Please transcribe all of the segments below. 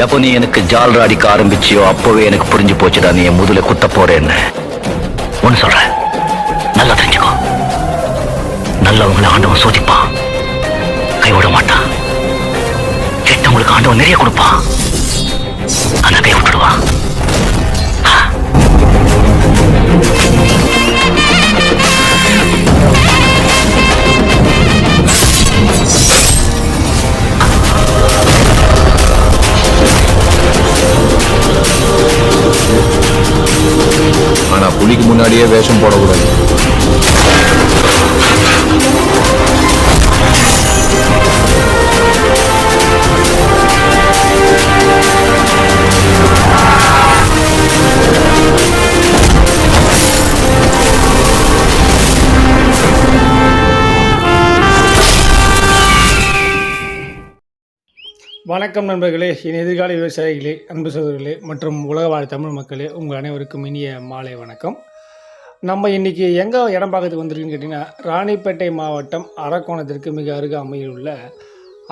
எப்போ நீ எனக்கு ஜால்ரா அடிக்க ஆரம்பிச்சியோ அப்போவே எனக்கு புரிஞ்சு போச்சுடா. நீ என் முதுல குத்த போறேன்னு. ஒண்ணு சொல்றேன் நல்லா தெரிஞ்சுக்கோ. நல்லவங்களை ஆண்டவன் சோதிப்பான். கைவிட மாட்டான். கெட்டவங்களுக்கு ஆண்டவன் நிறைய கொடுப்பான். ஆனா கை விட்டுடுவான். புலிக்கு வேஷம் போடக்கூடாது. வணக்கம் நண்பர்களே என் எதிர்கால விவசாயிகளே அன்பு சகோதரர்களே மற்றும் உலக வாழ் தமிழ் மக்களே உங்கள் அனைவருக்கும் இனிய மாலை வணக்கம். நம்ம இன்றைக்கி எங்கே இடம் பார்க்கறதுக்கு வந்திருக்குன்னு கேட்டிங்கன்னா ராணிப்பேட்டை மாவட்டம் அரக்கோணத்திற்கு மிக அருகாமையில் உள்ள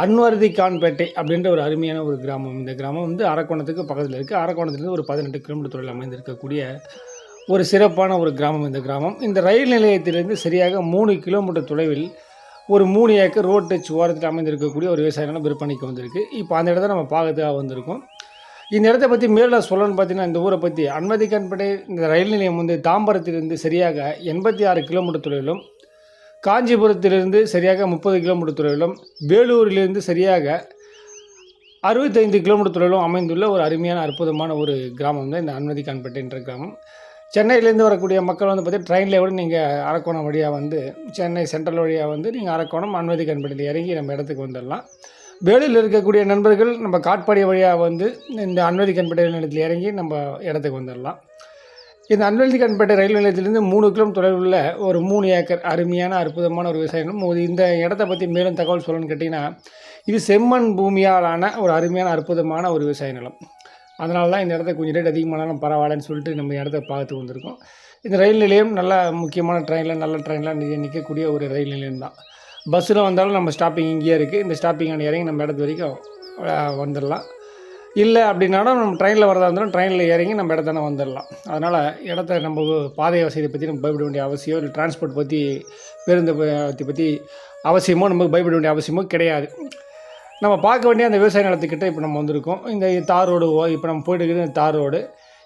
அன்வர்திகான்பேட்டை அப்படின்ற ஒரு அருமையான ஒரு கிராமம். இந்த கிராமம் வந்து அரக்கோணத்துக்கு பக்கத்தில் இருக்குது அரக்கோணத்துலேருந்து ஒரு பதினெட்டு கிலோமீட்டர் தொழில் அமைந்திருக்கக்கூடிய ஒரு சிறப்பான ஒரு கிராமம் இந்த கிராமம். இந்த ரயில் நிலையத்திலிருந்து சரியாக மூணு கிலோமீட்டர் தொலைவில் ஒரு மூணு ஏக்கர் ரோட்டு சுவாரத்தில் அமைந்திருக்கக்கூடிய ஒரு விவசாயம் விற்பனைக்கு வந்திருக்கு. இப்போ அந்த இடத்த நம்ம பார்க்கறதுக்காக வந்திருக்கோம். இந்த இடத்த பற்றி மேலே சொல்லணும்னு பார்த்தீங்கன்னா இந்த ஊரை பற்றி அன்மதிக்கன்படை இந்த ரயில் நிலையம் வந்து தாம்பரத்திலிருந்து சரியாக எண்பத்தி ஆறு கிலோமீட்டர் தொலைவிலும் காஞ்சிபுரத்திலிருந்து சரியாக முப்பது கிலோமீட்டர் தொலைவிலும் வேலூரிலிருந்து சரியாக அறுபத்தைந்து கிலோமீட்டர் தொலைவிலும் அமைந்துள்ள ஒரு அருமையான அற்புதமான ஒரு கிராமம் தான் இந்த அன்மதிக்கான்பேட்டைன்ற கிராமம். சென்னையிலேருந்து வரக்கூடிய மக்கள் வந்து பார்த்தீங்கன்னா ட்ரெயினில் கூட நீங்கள் அரக்கோணம் வழியாக வந்து சென்னை சென்ட்ரல் வழியாக வந்து நீங்கள் அரக்கோணம் அன்மதிக்கான்பேட்டையில் இறங்கி நம்ம இடத்துக்கு வந்துடலாம். வேலூரில் இருக்கக்கூடிய நண்பர்கள் நம்ம காட்பாடி வழியாக வந்து இந்த அன்வதிக்கன்பேட்டை ரயில் நிலையத்தில் இறங்கி நம்ம இடத்துக்கு வந்துடலாம். இந்த அன்வதிக்கன்பேட்டை ரயில் நிலையத்திலிருந்து மூணு கிலோமீட்டர் தொலைவில் உள்ள ஒரு மூணு ஏக்கர் அருமையான அற்புதமான ஒரு விவசாய நிலம் இந்த இடத்த பற்றி மேலும் தகவல் சொல்லணும்னு கேட்டிங்கன்னா இது செம்மண் பூமியாலான ஒரு அருமையான அற்புதமான ஒரு விவசாய நிலம். அதனால தான் இந்த இடத்த கொஞ்சம் ரேட் அதிகமானாலும் பரவாயில்லன்னு சொல்லிட்டு நம்ம இடத்த பார்த்து வந்திருக்கோம். இந்த ரயில் நிலையம் நல்ல முக்கியமான ட்ரெயினில் நல்ல ட்ரெயினில் நிற்கக்கூடிய ஒரு ரயில் நிலையம் தான். பஸ்ஸில் வந்தாலும் நம்ம ஸ்டாப்பிங் இங்கேயே இருக்குது. இந்த ஸ்டாப்பிங் இறங்கி நம்ம இடத்து வரைக்கும் வந்துடலாம். இல்லை அப்படின்னாலும் நம்ம ட்ரெயினில் வரதா இருந்தாலும் ட்ரெயினில் இறங்கி நம்ம இடத்தான வந்துடலாம். அதனால் இடத்த நம்ம பாதை வசதியை பற்றி நம்ம பயப்பட வேண்டிய அவசியம் இல்லை. டிரான்ஸ்போர்ட் பற்றி பேருந்து பற்றி அவசியமோ நமக்கு பயப்பட வேண்டிய அவசியமோ கிடையாது. நம்ம பார்க்க வேண்டிய அந்த விவசாய நிலத்துக்கிட்ட இப்போ நம்ம வந்திருக்கோம். இந்த தார் ரோடு இப்போ நம்ம போயிட்டு இருக்கிறது இந்த தார் ரோடு.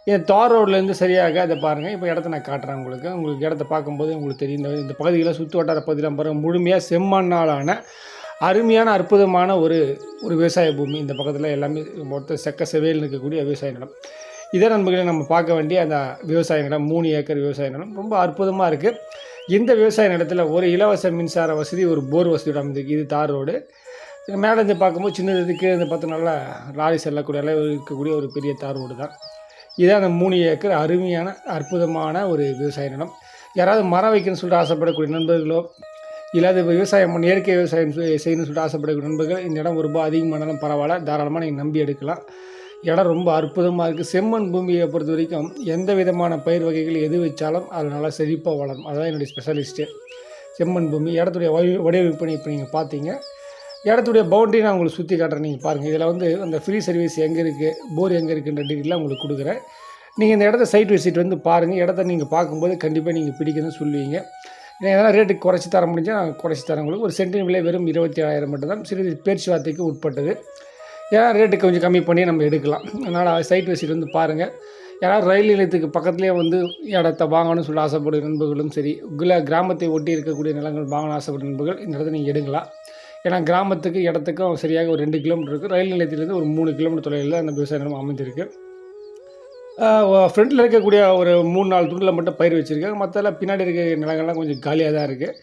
இந்த தார் ரோட்லேருந்து சரியாக அதை பாருங்கள் இப்போ இடத்த நான் காட்டுறேன் உங்களுக்கு. உங்களுக்கு இடத்த பார்க்கும்போது உங்களுக்கு தெரியும். இந்த இந்த பகுதியில் சுற்று வட்டார பகுதியெலாம் பாருங்கள் முழுமையாக செம்மண்ணாலான அருமையான அற்புதமான ஒரு ஒரு விவசாய பூமி. இந்த பக்கத்தில் எல்லாமே மொத்த செக்க செவையில் இருக்கக்கூடிய விவசாய நிலம். இதே நண்பர்களை நம்ம பார்க்க வேண்டிய அந்த விவசாய நிலம் மூணு ஏக்கர் விவசாய நிலம் ரொம்ப அற்புதமாக இருக்குது இந்த விவசாய நிலத்தில் ஒரு இலவச மின்சார வசதி ஒரு போர் வசதியோட அமைந்திருக்கு இது தார் ரோடு. மேலே இருந்து பார்க்கும்போது சின்னது கீழே இருந்து லாரி செல்லக்கூடிய அளவு இருக்கக்கூடிய ஒரு பெரிய தார் ரோடு தான். இதான் அந்த மூணு ஏக்கர் அருமையான அற்புதமான ஒரு விவசாய நிலம். யாராவது மரம் வைக்கணும்னு சொல்லிட்டு ஆசைப்படக்கூடிய நண்பர்களோ இல்லாத விவசாயம் பண்ணி இயற்கை விவசாயம் செய்யணும்னு சொல்லிட்டு ஆசைப்படக்கூடிய நண்பர்கள் இந்த இடம் ரொம்ப அதிகமானாலும் பரவாயில்ல தாராளமாக நீங்கள் நம்பி எடுக்கலாம். இடம் ரொம்ப அற்புதமாக இருக்குது செம்மண் பூமியை பொறுத்த வரைக்கும் எந்த விதமான பயிர் வகைகள் எது வச்சாலும் அது நல்லா செழிப்பாக வளரும். அதுதான் என்னுடைய ஸ்பெஷலிஸ்ட்டு செம்மண் பூமி இடத்துடைய வடிவமைப்பு இப்போ நீங்கள் பார்த்தீங்க. இடத்துடைய பவுண்டரி நான் உங்களுக்கு சுற்றி காட்டுறேன். நீங்கள் பாருங்கள் இதில் வந்து அந்த ஃப்ரீ சர்வீஸ் எங்கே இருக்குது போர் எங்கே இருக்குன்ற டீட்டெயிலாம் உங்களுக்கு கொடுக்குறேன். நீங்கள் இந்த இடத்த சைட் விசிட் வந்து பாருங்கள் இடத்த நீங்கள் பார்க்கும்போது கண்டிப்பாக நீங்கள் பிடிக்குதுன்னு சொல்லுவீங்க. ஏன்னா எதனால் ரேட்டு குறைச்சி தர முடிஞ்சால் நான் குறைச்சி தரேன் உங்களுக்கு. ஒரு சென்டின் விலை வெறும் இருபத்தி ஏழாயிரம் மட்டும்தான் சிறிது பேச்சுவார்த்தைக்கு உட்பட்டது. ஏன்னா ரேட்டு கொஞ்சம் கம்மி பண்ணி நம்ம எடுக்கலாம். அதனால் சைட் விசிட் வந்து பாருங்கள் யாராவது ரயில் நிலையத்துக்கு பக்கத்துலேயே வந்து இடத்த வாங்கணும்னு சொல்லி ஆசைப்படும் நண்பர்களும் சரி இல்லை கிராமத்தை ஒட்டி இருக்கக்கூடிய நிலங்கள் வாங்கணும்னு ஆசைப்படும் நண்பர்கள் இந்த இடத்த நீங்கள் எடுக்கலாம். ஏன்னா கிராமத்துக்கு இடத்துக்கும் சரியாக ஒரு ரெண்டு கிலோமீட்டர் இருக்குது ரயில் நிலையத்திலேருந்து ஒரு மூணு கிலோமீட்டர் தொலைவில் அந்த விவசாய நிலம் அமைஞ்சிருக்கு ஃப்ரண்ட்டில் இருக்கக்கூடிய ஒரு மூணு நாலு துண்டில் மட்டும் பயிர் வச்சுருக்காங்க. மற்றெல்லாம் பின்னாடி இருக்க நிலங்கள்லாம் கொஞ்சம் காலியாக தான் இருக்குது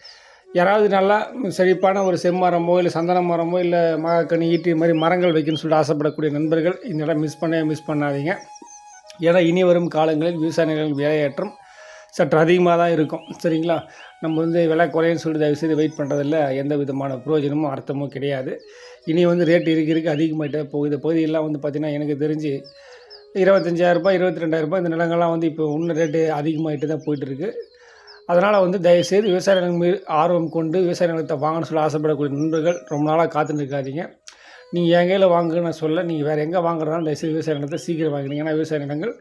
யாராவது நல்லா செழிப்பான ஒரு செம்மரமோ இல்லை சந்தன மரமோ இல்லை மகக்கனி ஈட்டி மாதிரி மரங்கள் வைக்கணும்னு சொல்லிட்டு ஆசைப்படக்கூடிய நண்பர்கள் இந்த இடம் மிஸ் பண்ண மிஸ் பண்ணாதீங்க. ஏன்னா இனி வரும் காலங்களில் விவசாய நிலங்கள் சற்று அதிகமாக தான் இருக்கும். சரிங்களா? நம்ம வந்து விலை குறையன்னு சொல்லிட்டு தயவு செய்து வெயிட் பண்ணுறதில்ல எந்த விதமான பிரயோஜனமும் அர்த்தமும் கிடையாது. இனி வந்து ரேட் இருக்க இருக்க அதிகமாகிட்டே போகுது. இந்த பகுதியெல்லாம் வந்து பார்த்திங்கன்னா எனக்கு தெரிஞ்சு இருபத்தஞ்சாயிரரூபா இருபத்தி ரெண்டாயிரரூபா இந்த நிலங்கள்லாம் வந்து இப்போ இன்னும் ரேட்டு அதிகமாகிட்டு தான் போயிட்டுருக்கு. அதனால் வந்து தயவுசெய்து விவசாய நிலம் மீது ஆர்வம் கொண்டு விவசாய நிலத்தை வாங்கணும்னு சொல்லி ஆசைப்படக்கூடிய நண்பர்கள் ரொம்ப நாளாக காத்துன்னு இருக்காதீங்க. நீங்கள் என் கையில் வாங்குன்னு நான் சொல்ல நீங்கள் வேறு எங்கே வாங்குறதாலும் தயவுசெய்து விவசாய நிலத்தை சீக்கிரம் வாங்கினீங்க ஏன்னா விவசாய நிலங்கள்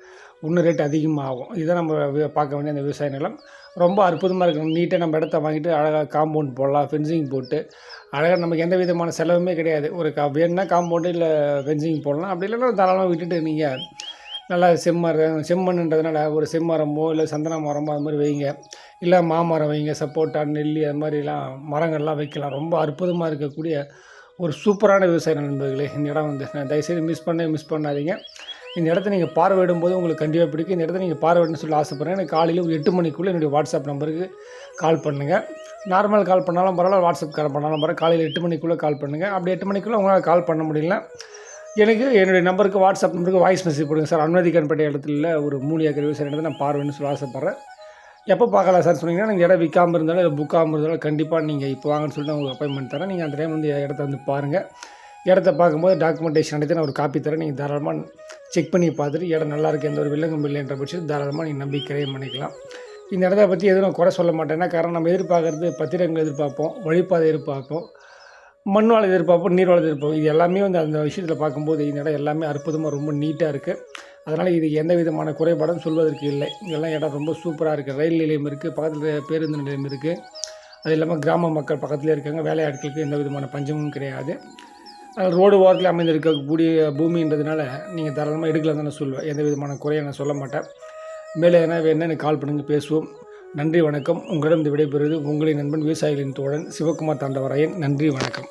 இன்னும் ரேட் அதிகமாகும். இதுதான் நம்ம பார்க்க வேண்டிய அந்த விவசாய நிலம். ரொம்ப அற்புதமாக இருக்கும் நீட்டாக நம்ம இடத்த வாங்கிட்டு அழகாக காம்பவுண்ட் போடலாம் ஃபென்சிங் போட்டு. அழகாக நமக்கு எந்த விதமான செலவுமே கிடையாது. ஒரு கா வேணும்னா காம்பவுண்டு இல்லை ஃபென்சிங் போடலாம். அப்படி இல்லைன்னா தாராளமாக விட்டுட்டு நீங்கள் நல்லா செம்மரம் செம்மண்ணுன்றதுனால ஒரு செம்மரமோ இல்லை சந்தன மரமோ அது மாதிரி வைங்க. இல்லை மாமரம் வைங்க சப்போட்டா நெல்லி அது மாதிரிலாம் மரங்கள்லாம் வைக்கலாம். ரொம்ப அற்புதமாக இருக்கக்கூடிய ஒரு சூப்பரான விவசாய நண்பர்களே இந்த இடம் வந்து. தயவுசெய்து மிஸ் பண்ண மிஸ் பண்ணாதீங்க. இந்த இடத்த நீங்கள் பார்வையிடும் போது உங்களுக்கு கண்டிப்பாக பிடிக்கும். இந்த இடத்த நீங்கள் பார்வையிடணும்னு சொல்லி ஆசைப்பட்றேன். எனக்கு காலையில் ஒரு எட்டு மணிக்குள்ளே என்னுடைய வாட்ஸ்அப் நம்பருக்கு கால் பண்ணுங்கள் நார்மல் கால் பண்ணாலும் பரவாயில்ல வாட்ஸ்அப் கால் பண்ணாலும் பரவாயில்ல. காலையில் எட்டு மணிக்குள்ளே கால் பண்ணுங்கள் அப்படி எட்டு மணிக்குள்ளே உங்களால் கால் பண்ண முடியல. எனக்கு என்னுடைய நம்பருக்கு வாட்ஸ்அப் நம்பருக்கு வாய்ஸ் மெசேஜ் போடுங்க சார். அனுமதிக்கப்பட்ட இடத்துல ஒரு மூணு ஏக்கர் விவசாய இடத்தை நான் பார்வைன்னு சொல்லி ஆசைப்பட்றேன். எப்போ பார்க்கலாம் சார் சொன்னீங்கன்னா நீங்கள் இடம் விற்காமல் இருந்தாலும் இல்லை புக்காமல் இருந்தாலும் கண்டிப்பாக நீங்கள் இப்போ வாங்கன்னு சொல்லிட்டு உங்களுக்கு அப்பாயின்மெண்ட் தரேன். நீங்கள் அந்த டைம் வந்து இடத்த வந்து பாருங்கள் இடத்த பார்க்கும்போது டாக்குமெண்டேஷன் எடுத்து நான் ஒரு காப்பி தரேன். நீங்கள் தாராளமாக செக் பண்ணி பார்த்துட்டு இடம் நல்லா இருக்குது எந்த ஒரு வில்லங்கம் இல்லைன்ற பட்சத்தில் தாராளமாக நீங்கள் நம்பி கிரையம் பண்ணிக்கலாம். இந்த இடத்த பற்றி எதுவும் நான் குறை சொல்ல மாட்டேன்னா காரணம் நம்ம எதிர்பார்க்குறது பத்திரங்கள் எதிர்பார்ப்போம் வழிபாதை எதிர்பார்ப்போம் மண் வளம் எதிர்பார்ப்போம் நீர் வளம் எதிர்பார்ப்போம். இது எல்லாமே வந்து அந்த விஷயத்தில் பார்க்கும்போது இந்த இடம் எல்லாமே அற்புதமாக ரொம்ப நீட்டாக இருக்குது அதனால் இது எந்த விதமான குறைபாடும் சொல்வதற்கு இல்லை. இதெல்லாம் இடம் ரொம்ப சூப்பராக இருக்குது ரயில் நிலையம் இருக்குது பக்கத்தில் பேருந்து நிலையம் இருக்குது அது இல்லாமல் கிராம மக்கள் பக்கத்துலேயே இருக்காங்க. வேலையாட்களுக்கு எந்த விதமான பஞ்சமும் கிடையாது. ரோடு ஓரத்தில் அமைந்திருக்கக்கூடிய பூமின்றதுனால நீங்கள் தாராளமாக எடுக்கலாம் தான் நான் சொல்லுவேன். எந்த விதமான குறையை நான் சொல்ல மாட்டேன். மேலே எதனா வேணுன்னா எனக்கு கால் பண்ணுங்க பேசுவோம். நன்றி வணக்கம். உங்களிடம் இந்த விடைபெறுவது உங்களின் நண்பன் விவசாயிகளின் தோழன் சிவகுமார் தாண்டவராயன். நன்றி வணக்கம்.